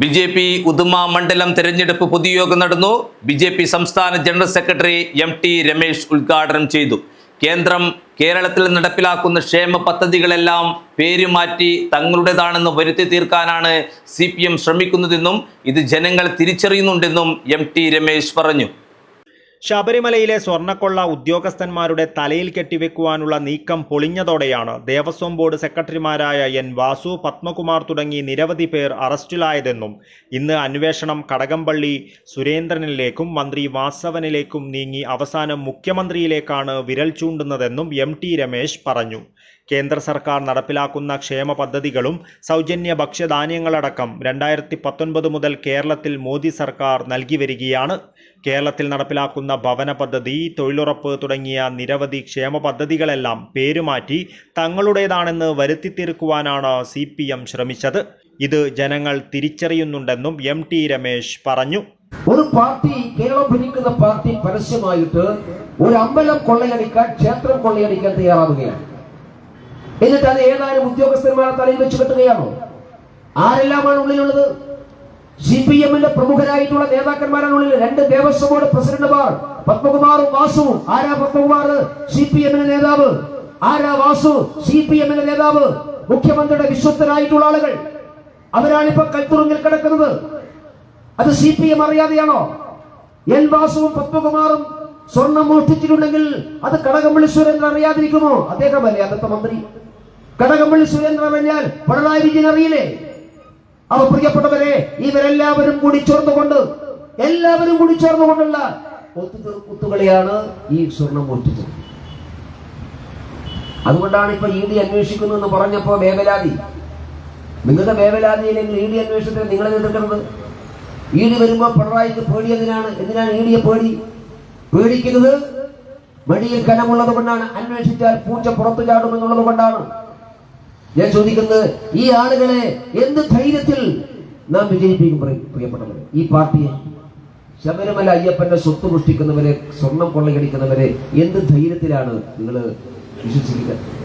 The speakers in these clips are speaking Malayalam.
ബി ജെ പി ഉദുമ മണ്ഡലം തെരഞ്ഞെടുപ്പ് പൊതുയോഗം നടന്നു. ബി ജെ പി സംസ്ഥാന general secretary M T Ramesh ഉദ്ഘാടനം ചെയ്തു. കേന്ദ്രം കേരളത്തിൽ നടപ്പിലാക്കുന്ന ക്ഷേമ പദ്ധതികളെല്ലാം പേരുമാറ്റി തങ്ങളുടേതാണെന്ന് വരുത്തി തീർക്കാനാണ് സി പി എം ശ്രമിക്കുന്നതെന്നും ഇത് ജനങ്ങൾ തിരിച്ചറിയുന്നുണ്ടെന്നും എം ടി രമേശ് പറഞ്ഞു. ശബരിമലയിലെ സ്വർണക്കൊള്ള ഉദ്യോഗസ്ഥന്മാരുടെ തലയിൽ കെട്ടിവെക്കുവാനുള്ള നീക്കം പൊളിഞ്ഞതോടെയാണ് ദേവസ്വം ബോർഡ് സെക്രട്ടറിമാരായ എൻ വാസു പത്മകുമാർ തുടങ്ങി നിരവധി പേർ അറസ്റ്റിലായതെന്നും ഇന്ന് അന്വേഷണം കടകംപള്ളി സുരേന്ദ്രനിലേക്കും മന്ത്രി വാസവനിലേക്കും നീങ്ങി അവസാനം മുഖ്യമന്ത്രിയിലേക്കാണ് വിരൽ ചൂണ്ടുന്നതെന്നും എം ടി രമേശ് പറഞ്ഞു. കേന്ദ്ര സർക്കാർ നടപ്പിലാക്കുന്ന ക്ഷേമ പദ്ധതികളും സൗജന്യ ഭക്ഷ്യധാന്യങ്ങളടക്കം രണ്ടായിരത്തി പത്തൊൻപത് മുതൽ കേരളത്തിൽ മോദി സർക്കാർ നൽകി വരികയാണ്. കേരളത്തിൽ നടപ്പിലാക്കുന്ന ഭവന പദ്ധതി തൊഴിലുറപ്പ് തുടങ്ങിയ നിരവധി ക്ഷേമ പദ്ധതികളെല്ലാം പേരുമാറ്റി തങ്ങളുടേതാണെന്ന് വരുത്തി തീർക്കുവാനാണ് സി പി എം ശ്രമിച്ചത്. ഇത് ജനങ്ങൾ തിരിച്ചറിയുന്നുണ്ടെന്നും എം ടി രമേശ് പറഞ്ഞു. ഒരു പാർട്ടി കേരളം ഭരിക്കുന്ന പാർട്ടി പരസ്യമായിട്ട് ഒരു അമ്പലം കൊള്ളയടിക്കാൻ ക്ഷേത്രം കൊള്ളയടിക്കാൻ തയ്യാറാവുകയാണ്. എന്നിട്ട് അത് ഏതാനും ഉദ്യോഗസ്ഥന്മാരെ തലയിൽ വെച്ച് കെട്ടുകയാണോ? ആരെല്ലാമാണ് ഉള്ളിലുള്ളത്? സി പി എമ്മിന്റെ പ്രമുഖരായിട്ടുള്ള നേതാക്കന്മാരാണ് ഉള്ളിൽ രണ്ട് ദേവസ്വം ബോർഡ് പ്രസിഡന്റുമാർ പത്മകുമാറും വാസുവും ആരാ പത്മകുമാർ? സി പി എമ്മിന്റെ നേതാവ്. ആരാ വാസു? സി പി എമ്മിന്റെ നേതാവ്. മുഖ്യമന്ത്രിയുടെ വിശ്വസ്തരായിട്ടുള്ള ആളുകൾ. അവരാണ് ഇപ്പൊ കൽത്തുറുങ്ങിൽ കിടക്കുന്നത്. അത് സി പി എം അറിയാതെയാണോ? എൻ വാസുവും പത്മകുമാറും സ്വർണം മോഷ്ടിച്ചിട്ടുണ്ടെങ്കിൽ അത് കടകമ്പള്ളി സുരേന്ദ്രൻ അറിയാതിരിക്കുമോ? അദ്ദേഹമല്ലേ അന്നത്തെ മന്ത്രി? കടകമ്പള്ളി സുരേന്ദ്രൻ അറിഞ്ഞാൽ പിണറായി വിജയൻ അറിയില്ലേ? അവ പ്രിയപ്പെട്ടവരെ ഇവരെല്ലാവരും കൂടി ചേർന്നുകൊണ്ട് എല്ലാവരും കൂടി ചേർന്നുകൊണ്ടുള്ള ഒത്തുതീർക്കുത്തുകളെയാണ് ഈ സ്വർണം മോഷ്ടിച്ചത്. അതുകൊണ്ടാണ് ഇപ്പൊ ഇ ഡി അന്വേഷിക്കുന്നു എന്ന് പറഞ്ഞപ്പോ വേവലാതി. നിങ്ങളുടെ വേവലാതിയില്ലെങ്കിൽ ഇ ഡി അന്വേഷണത്തിന് നിങ്ങളെ എതിർക്കുന്നത്? ഇ ഡി വരുമ്പോൾ പിണറായിക്ക് പേടി എന്തിനാണ് എന്തിനാണ് ഇ ഡിയെ പേടി? പേടിക്കുന്നത് മടിയിൽ കനമുള്ളത് കൊണ്ടാണ്. അന്വേഷിച്ചാൽ പൂച്ച പുറത്തു ചാടുമെന്നുള്ളത് കൊണ്ടാണ്. ഞാൻ ചോദിക്കുന്നത് ഈ ആളുകളെ എന്ത് ധൈര്യത്തിൽ നാം വിജയിപ്പിക്കും പ്രിയ- പ്രിയപ്പെട്ടവരെ? ഈ പാർട്ടിയെ ശബരിമല അയ്യപ്പന്റെ സ്വത്ത് പുഷ്ടിക്കുന്നവരെ സ്വർണം കൊള്ളയടിക്കുന്നവരെ എന്ത് ധൈര്യത്തിലാണ് നിങ്ങൾ വിശ്വസിക്കുക?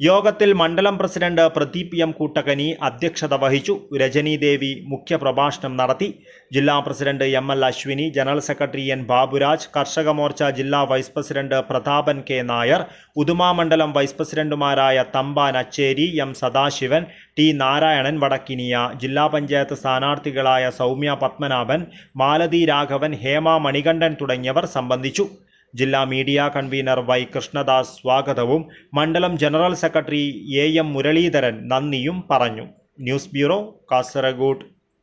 യോഗത്തിൽ മണ്ഡലം പ്രസിഡന്റ് പ്രദീപ് എം കൂട്ടകനി അധ്യക്ഷത വഹിച്ചു. രജനി ദേവി മുഖ്യപ്രഭാഷണം നടത്തി. ജില്ലാ president M L Ashwini general secretary N Baburaj Karshaka Morcha ജില്ലാ vice president Prathapan K Nair Uduma മണ്ഡലം വൈസ് പ്രസിഡന്റുമാരായ തമ്പാൻ അച്ചേരി എം സദാശിവൻ ടി നാരായണൻ വടക്കിനിയ ജില്ലാ പഞ്ചായത്ത് സ്ഥാനാർത്ഥികളായ സൗമ്യ പത്മനാഭൻ മാലതി രാഘവൻ ഹേമ മണികണ്ഠൻ തുടങ്ങിയവർ സംബന്ധിച്ചു. ജില്ലാ മീഡിയ കൺവീനർ വൈ കൃഷ്ണദാസ് സ്വാഗതവും മണ്ഡലം general secretary A M Muraleedharan നന്ദിയും പറഞ്ഞു. News bureau Kasaragod.